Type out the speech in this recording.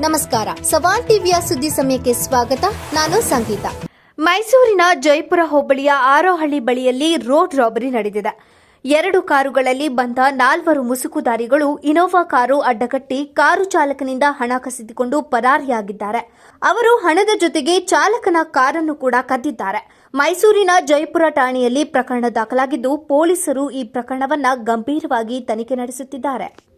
ನಮಸ್ಕಾರ. ಸವಾಲ್ ಟಿವಿಯ ಸುದ್ದಿ ಸಮಯಕ್ಕೆ ಸ್ವಾಗತ. ನಾನು ಸಂಗೀತ. ಮೈಸೂರಿನ ಜೈಪುರ ಹೋಬಳಿಯ ಆರೋಹಳ್ಳಿ ಬಳಿಯಲ್ಲಿ ರೋಡ್ ರಾಬರಿ ನಡೆದಿದೆ. ಎರಡು ಕಾರುಗಳಲ್ಲಿ ಬಂದ ನಾಲ್ವರು ಮುಸುಕುದಾರಿಗಳು ಇನೋವಾ ಕಾರು ಅಡ್ಡಗಟ್ಟಿ ಕಾರು ಚಾಲಕನಿಂದ ಹಣ ಕಸಿದುಕೊಂಡು ಪರಾರಿಯಾಗಿದ್ದಾರೆ. ಅವರು ಹಣದ ಜೊತೆಗೆ ಚಾಲಕನ ಕಾರನ್ನು ಕೂಡ ಕದ್ದಿದ್ದಾರೆ. ಮೈಸೂರಿನ ಜೈಪುರ ಠಾಣೆಯಲ್ಲಿ ಪ್ರಕರಣ ದಾಖಲಾಗಿದ್ದು, ಪೊಲೀಸರು ಈ ಪ್ರಕರಣವನ್ನು ಗಂಭೀರವಾಗಿ ತನಿಖೆ ನಡೆಸುತ್ತಿದ್ದಾರೆ.